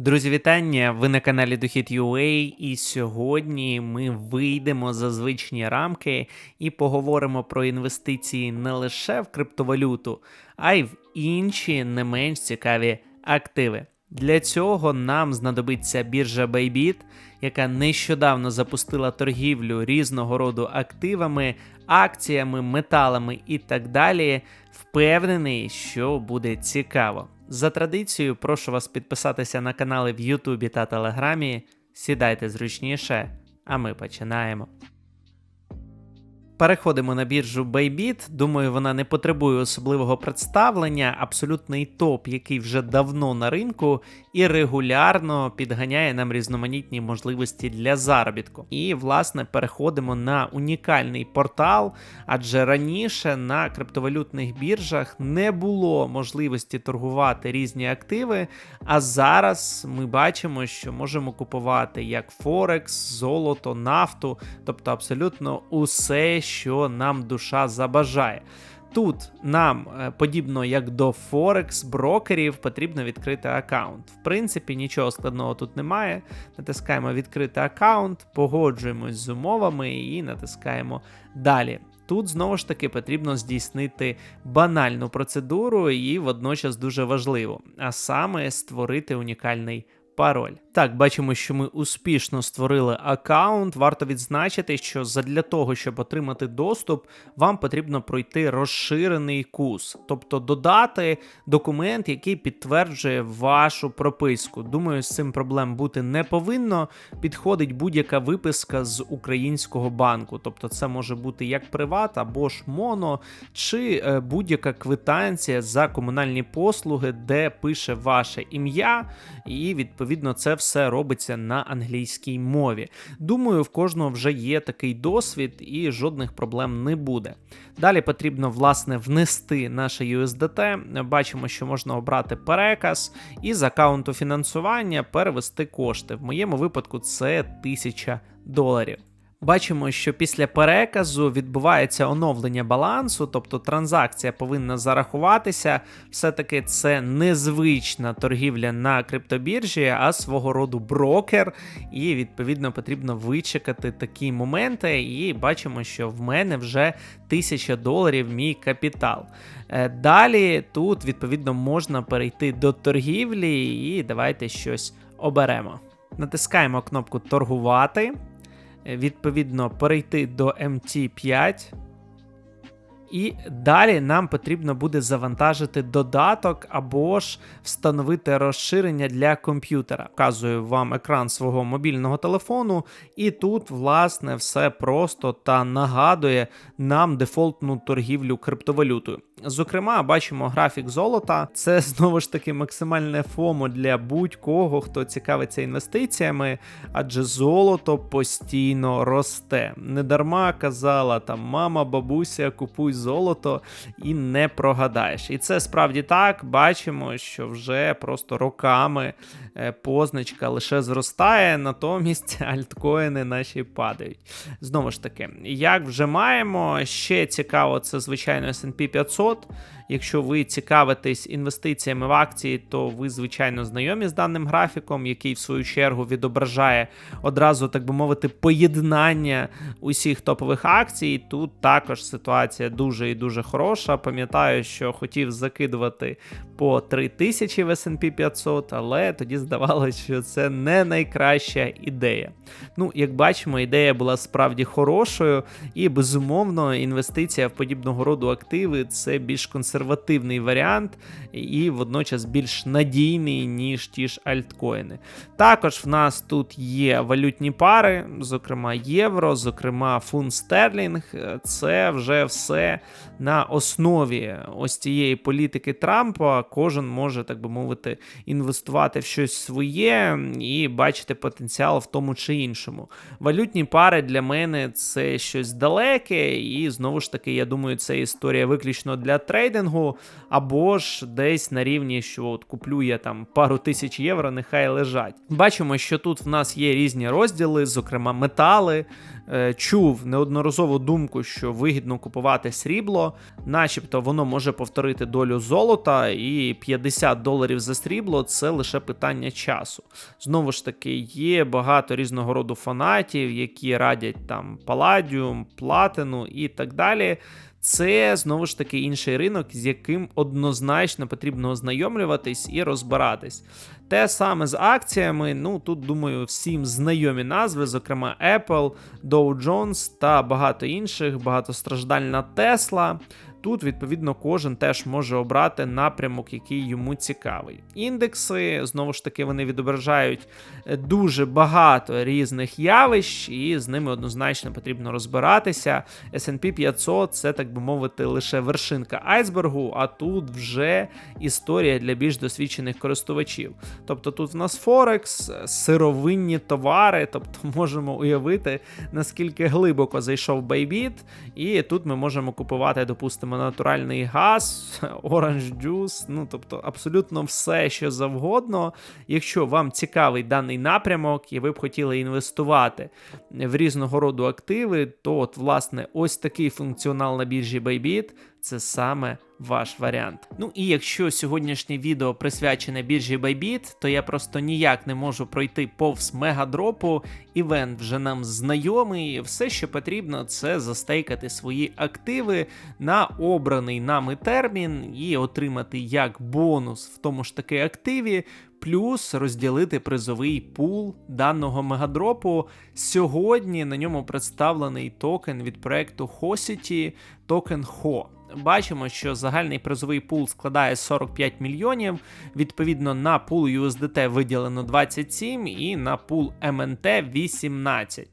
Друзі, вітання! Ви на каналі Дохід.ua і сьогодні ми вийдемо за звичні рамки і поговоримо про інвестиції не лише в криптовалюту, а й в інші не менш цікаві активи. Для цього нам знадобиться біржа Bybit, яка нещодавно запустила торгівлю різного роду активами, акціями, металами і так далі. Впевнений, що буде цікаво. За традицією, прошу вас підписатися на канали в Ютубі та Телеграмі. Сідайте зручніше, а ми починаємо. Переходимо на біржу Bybit. Думаю, вона не потребує особливого представлення. Абсолютний топ, який вже давно на ринку і регулярно підганяє нам різноманітні можливості для заробітку. І, власне, переходимо на унікальний портал, адже раніше на криптовалютних біржах не було можливості торгувати різні активи. А зараз ми бачимо, що можемо купувати як Форекс, золото, нафту, тобто абсолютно усе що нам душа забажає. Тут нам, е, подібно як до Форекс брокерів, потрібно відкрити аккаунт. В принципі, нічого складного тут немає. Натискаємо відкрити аккаунт, погоджуємось з умовами і натискаємо далі. Тут знову ж таки потрібно здійснити банальну процедуру і водночас дуже важливо, а саме створити унікальний пароль. Так, бачимо, що ми успішно створили аккаунт. Варто відзначити, що задля того, щоб отримати доступ, вам потрібно пройти розширений курс, тобто додати документ, який підтверджує вашу прописку. Думаю, з цим проблем бути не повинно. Підходить будь-яка виписка з українського банку, тобто це може бути як приват або ж моно, чи е, будь-яка квитанція за комунальні послуги, де пише ваше ім'я, і відповідно це все робиться на англійській мові. Думаю, в кожного вже є такий досвід і жодних проблем не буде. Далі потрібно власне внести наше USDT. Бачимо, що можна обрати переказ і з аккаунту фінансування перевести кошти. В моєму випадку це 1000 доларів. Бачимо, що після переказу відбувається оновлення балансу, тобто транзакція повинна зарахуватися. Все-таки це незвична торгівля на криптобіржі, а свого роду брокер. І відповідно потрібно вичекати такі моменти. І бачимо, що в мене вже 1000 доларів мій капітал. Е, далі тут відповідно можна перейти до торгівлі, і давайте щось оберемо. Натискаємо кнопку торгувати. Відповідно перейти до MT5. І далі нам потрібно буде завантажити додаток або ж встановити розширення для комп'ютера. Вказую вам екран свого мобільного телефону, і тут, власне, все просто та нагадує нам дефолтну торгівлю криптовалютою. Зокрема, бачимо графік золота. Це знову ж таки максимальне ФОМО для будь-кого, хто цікавиться інвестиціями, адже золото постійно росте. Недарма казала там мама, бабуся, купуй золото і не прогадаєш. І це справді так. Бачимо, що вже просто роками е, позначка лише зростає, натомість альткоїни наші падають. Знову ж таки, як вже маємо, ще цікаво, це звичайно SP 500. 500. Якщо ви цікавитесь інвестиціями в акції, то ви, звичайно, знайомі з даним графіком, який в свою чергу відображає одразу, так би мовити, поєднання усіх топових акцій. Тут також ситуація дуже і дуже хороша. Пам'ятаю, що хотів закидувати по 3000 в SP 500, але тоді здавалося, що це не найкраща ідея. Ну, як бачимо, ідея була справді хорошою, і безумовно, інвестиція в подібного роду активи це більш консервативний варіант і водночас більш надійний, ніж ті ж альткоїни. Також в нас тут є валютні пари, зокрема євро, зокрема фунт стерлінг. Це вже все на основі ось цієї політики Трампа. Кожен може, так би мовити, інвестувати в щось своє і бачити потенціал в тому чи іншому. Валютні пари для мене це щось далеке, і знову ж таки, я думаю, це історія виключно для трейдингу, або ж десь на рівні, що от куплю я там пару тисяч євро, нехай лежать. Бачимо, що тут в нас є різні розділи, зокрема метали. Е, чув неодноразову думку, що вигідно купувати срібло, начебто воно може повторити долю золота, і 50 доларів за срібло це лише питання часу. Знову ж таки, є багато різного роду фанатів, які радять там Паладіум, Платину і так далі. Це знову ж таки інший ринок, з яким однозначно потрібно ознайомлюватись і розбиратись. Те саме з акціями. Ну тут думаю, всім знайомі назви, зокрема Apple, Dow Jones та багато інших, багатостраждальна Tesla. Тут, відповідно, кожен теж може обрати напрямок, який йому цікавий. Індекси, знову ж таки, вони відображають е, дуже багато різних явищ, і з ними однозначно потрібно розбиратися. SP 500 це, так би мовити, лише вершинка айсбергу, а тут вже історія для більш досвідчених користувачів. Тобто тут в нас Форекс, сировинні товари, тобто можемо уявити, наскільки глибоко зайшов Bybit, і тут ми можемо купувати, допустимо, натуральний газ, оранж джус, ну тобто абсолютно все, що завгодно. Якщо вам цікавий даний напрямок і ви б хотіли інвестувати в різного роду активи, то от, власне, ось такий функціонал на біржі Bybit – це саме ваш варіант. Ну і якщо сьогоднішнє відео присвячене біржі Bybit, то я просто ніяк не можу пройти повз мегадропу. Івент вже нам знайомий. Все, що потрібно, це застейкати свої активи на обраний нами термін і отримати як бонус в тому ж таки активі. Плюс розділити призовий пул даного мегадропу. Сьогодні на ньому представлений токен від проекту Hosity, токен HO. Бачимо, що загальний призовий пул складає 45 мільйонів. Відповідно, на пул USDT виділено 27 і на пул МНТ 18.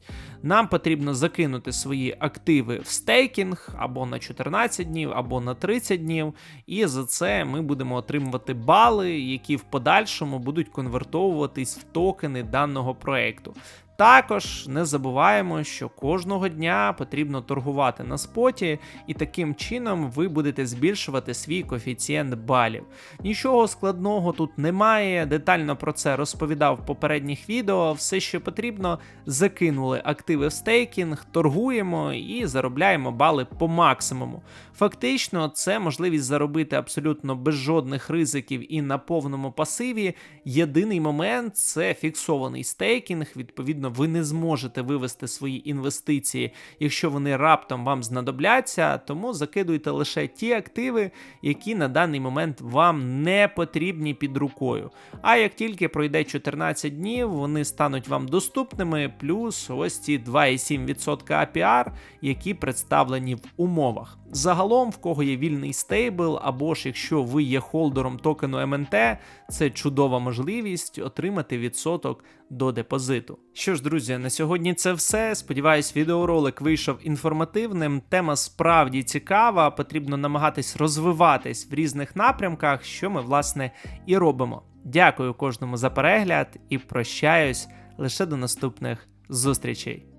Нам потрібно закинути свої активи в стейкінг або на 14 днів, або на 30 днів. І за це ми будемо отримувати бали, які в подальшому будуть конвертовуватись в токени даного проекту. Також не забуваємо, що кожного дня потрібно торгувати на споті, і таким чином ви будете збільшувати свій коефіцієнт балів. Нічого складного тут немає. Детально про це розповідав в попередніх відео. Все, що потрібно, закинули активи в стейкінг, торгуємо і заробляємо бали по максимуму. Фактично, це можливість заробити абсолютно без жодних ризиків і на повному пасиві. Єдиний момент це фіксований стейкінг. Відповідно, ви не зможете вивести свої інвестиції, якщо вони раптом вам знадобляться. Тому закидуйте лише ті активи, які на даний момент вам не потрібні під рукою. А як тільки пройде 14 днів, вони стануть вам доступними, плюс ось ці 2,7% APR, які представлені в умовах. Загалом, в кого є вільний стейбл, або ж якщо ви є холдером токену МНТ, це чудова можливість отримати відсоток до депозиту. Що ж, друзі, на сьогодні це все. Сподіваюсь, відеоролик вийшов інформативним. Тема справді цікава. Потрібно намагатись розвиватись в різних напрямках, що ми власне і робимо. Дякую кожному за перегляд і прощаюсь лише до наступних зустрічей.